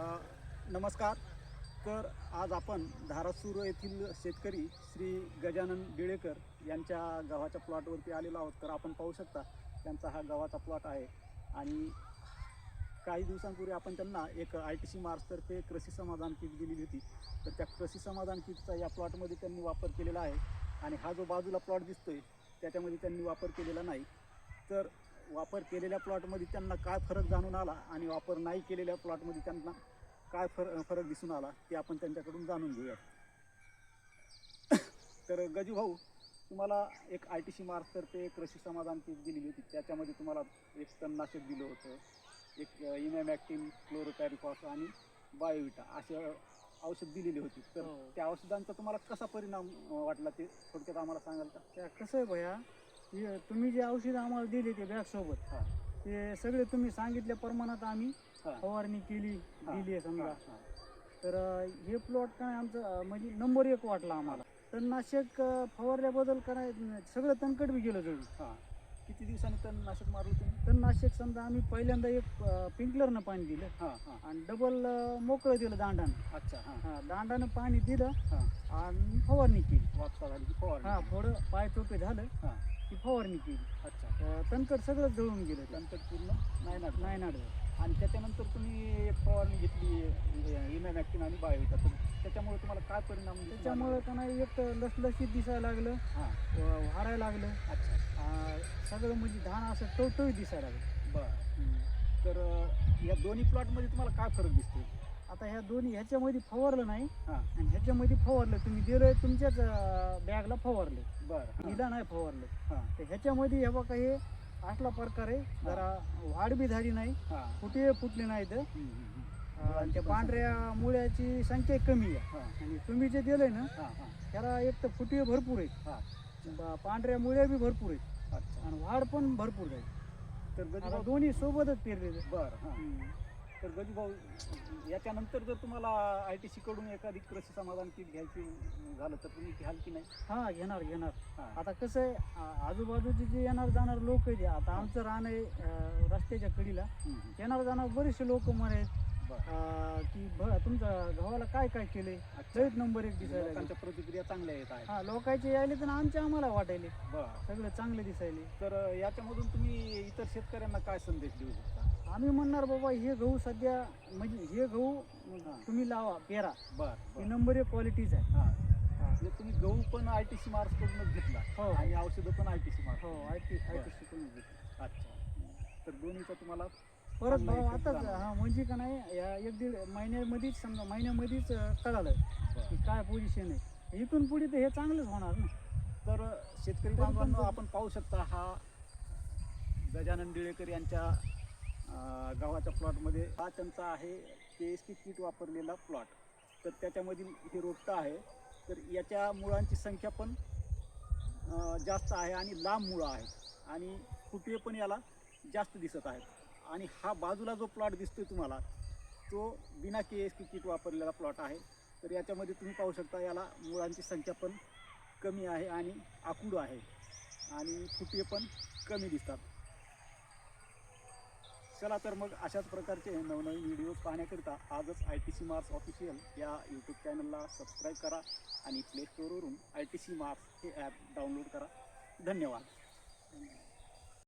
नमस्कार. तर आज आपण धारासूर येथील शेतकरी श्री गजानन बिळेकर यांच्या गव्हाच्या प्लॉटवरती आलेलो आहोत. तर आपण पाहू शकता त्यांचा हा गव्हाचा प्लॉट आहे. आणि काही दिवसांपूर्वी आपण त्यांना एक आय टी सी मार्क्सतर्फे कृषी समाधान किट दिलेली होती. तर त्या कृषी समाधान किटचा या प्लॉटमध्ये त्यांनी वापर केलेला आहे. आणि हा जो बाजूला प्लॉट दिसतोय त्याच्यामध्ये त्यांनी वापर केलेला नाही. तर वापर केलेल्या प्लॉटमध्ये त्यांना काय फरक जाणून आला आणि वापर नाही केलेल्या प्लॉटमध्ये त्यांना काय फर फरक दिसून आला ते आपण त्यांच्याकडून जाणून घेऊया तर गजू भाऊ तुम्हाला एक आय टी सी मार्क्सतर्फे कृषी समाधान किट दिलेली होती. त्याच्यामध्ये तुम्हाला एक तणनाशक दिलं होतं एक इमॅमॅक्टिन क्लोरोपॅरिफॉस आणि बायोविटा असे औषध दिलेली होती. तर हो. त्या औषधांचा तुम्हाला कसा परिणाम वाटला ते थोडक्यात आम्हाला सांगाल का? त्या कसं आहे भैया हे तुम्ही जे औषध आम्हाला दिले ते बॅग सोबत. ते सगळे तुम्ही सांगितल्या प्रमाणात आम्ही. फवारणी केली. दिली आहे समजा. तर हे प्लॉट काय आमचं म्हणजे नंबर एक वाटला आम्हाला तणनाशक अं, फवारल्याबद्दल काय सगळं तणकट बी गेलं हा. किती दिवसांनी तणनाशक मारलं तुम्ही? तणनाशक समजा आम्ही पहिल्यांदा एक पिंकलरनं पाणी दिलं. हां हां आणि डबल मोकळं दिलं दांडानं. अच्छा हां. हा दांडानं पाणी दिलं हां. आणि फवारणी केली. वापसा झाली की फवारणी हा थोडं पाय चोपे झालं हां. की फवारणी केली. अच्छा. अं, तणकट सगळं जळून गेलं. ते. नंतर पूर्ण नाही ना नाही नाडलं आणि त्याच्यानंतर तुम्ही एक फवारणी घेतली इमॅमॅक्टिन आणि बायोविटा तर त्याच्यामुळे तुम्हाला काय परिणाम? त्याच्यामुळे नाही एक तर लसलशीत दिसायला लागलं हां. व- वाढायला लागलं. अच्छा. सगळं म्हणजे धान असं टवटवीत दिसायला लागलं. बरं. तर या दोन्ही प्लॉटमध्ये तुम्हाला काय फरक दिसतो आता ह्या दोन्ही ह्याच्यामध्ये फवारलं नाही हां. आणि ह्याच्यामध्ये फवारलं तुम्ही दिलंय तुमच्याच बॅगला फवारलं. बरं. हिला नाही फवारलं. हां. तर ह्याच्यामध्ये हे बघा हे असला प्रकार आहे जरा वाढ बी झाली नाही हां. फुटे फुटले नाहीत. हम्म, हम्म, हम्म. आ, त्या पांढऱ्या मुळ्याची संख्या कमी आहे. हां. आणि तुम्ही जे दिलंय ना हां हां. त्याला एक तर फुटे भरपूर आहेत. हां. ब- पांढऱ्या मुळ्या बी भरपूर आहेत. अच्छा. आणि वाढ पण भरपूर आहे. तर दोन्ही सोबतच पेरलेले बरं हां. तर गजूभाऊ याच्यानंतर जर तुम्हाला आय टी सी कडून एखादी कृषी समाधान किट घ्यायची झालं तर तुम्ही घ्याल की नाही? हा घेणार घेणार. आता कसं आहे आजूबाजूचे जे येणार जाणार लोक आहेत आता आमचं रान आहे रस्त्याच्या कडीला. येणार जाणार बरेचसे लोक अं, की तुमच्या गव्हाला काय काय केलंय? अच्छा. लईच नंबर एक दिसायला प्रतिक्रिया चांगल्या येत आहेत हा लोकांचे यायले तर आमचे आम्हाला वाटायले. सगळे चांगले दिसायले. तर याच्यामधून तुम्ही इतर शेतकऱ्यांना काय संदेश देऊ शकता? आम्ही म्हणणार बाबा हे गहू सध्या म्हणजे हे गहू. तुम्ही लावा पेरा. बरं ही बरं नंबर एक क्वालिटीज आहे. हां. म्हणजे तुम्ही गहू पण आय टी सी मार्क्स कडूनच घेतला हो. आणि औषधं पण आय टी सी मार्क्स हो आय टी आय. टी शिकून घेतली. अच्छा. तर दोन्हीचा तुम्हाला परत चांगला आताच झाला. हा म्हणजे का नाही या एक दीड महिन्यामध्येच समजा महिन्यामध्येच अं, कळालं की काय पोझिशन आहे. इथून पुढे तर हे चांगलंच होणार ना. तर शेतकरी बांधवांनो आपण पाहू शकता हा गजानन डिळेकर यांच्या गावाच्या प्लॉटमध्ये हा त्यांचा आहे के एस पी किट वापरलेला प्लॉट. तर त्याच्यामधील हे रोपटं आहे. तर याच्या मुळांची संख्या पण जास्त आहे आणि लांब मुळं आहेत. आणि फुटवे पण याला जास्त दिसत आहेत. आणि हा बाजूला जो प्लॉट दिसतोय तुम्हाला तो बिना के एस पी किट वापरलेला प्लॉट आहे. तर याच्यामध्ये तुम्ही पाहू शकता याला मुळांची संख्या पण कमी आहे आणि आकूड आहे. आणि फुटवे पण कमी दिसतात. चला तर मग अशाच प्रकारचे नवनवीन व्हिडिओ पाहण्याकरिता आजच I T C Mars official या यूट्यूब चॅनलला सबस्क्राईब करा आणि प्ले स्टोरवरून आय टी सी मार्स हे ॲप डाउनलोड करा. धन्यवाद.